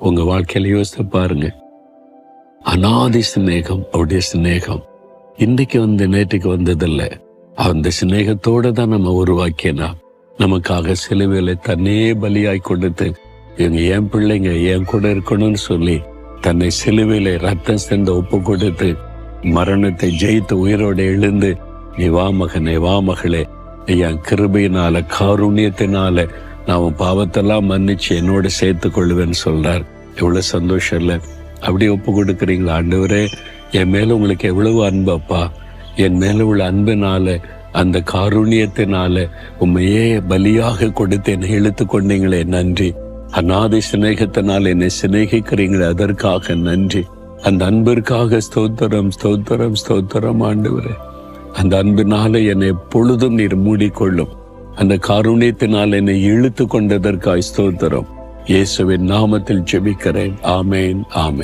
உங்க வாழ்க்கையில யோசித்து பாருங்க. அனாதி சிநேகம் அவருடைய சிநேகம். இன்னைக்கு வந்து நேற்றுக்கு வந்ததில்லை. அந்த சிநேகத்தோட தான் நம்ம உருவாக்கினா நமக்காக சிலுவையில தன்னே பலியாய் கொடுத்து இவங்க என் பிள்ளைங்க என் கூட இருக்கணும்னு சொல்லி தன்னை சிலுவையில ரத்தம் சேர்ந்த ஒப்பு கொடுத்து மரணத்தை ஜெயித்து உயிரோட எழுந்து நீ வா மகனே வா மகளே என் கிருபையினால காருண்யத்தினால நான் உன் பாவத்தெல்லாம் மன்னிச்சு என்னோட சேர்த்து கொள்ளுவேன்னு சொல்றார். எவ்வளவு சந்தோஷம் இல்லை. அப்படி ஒப்பு கொடுக்குறீங்களா ஆண்டவரே? என் மேல உங்களுக்கு எவ்வளவு அன்பு அப்பா. என் மேல உள்ள அன்பினால அந்த காருண்யத்தினால உண்மையே பலியாக கொடுத்து என்னை இழுத்து கொண்டீங்களே நன்றி. அநாதை சிநேகத்தினால் என்னை சிநேகிக்கிறீங்களே அதற்காக நன்றி. அந்த அன்பிற்காக ஸ்தோத்திரம் ஸ்தோத்திரம் ஸ்தோத்திரம் ஆண்டவரே. அந்த அன்பினால என்னை எப்பொழுதும் நீர் மூடிக்கொள்ளும். அந்த காருண்யத்தினால் என்னை இழுத்து கொண்டதற்காய் ஸ்தோத்திரம். இயேசுவின் நாமத்தில் ஜெபிக்கிறேன். ஆமேன் ஆமேன்.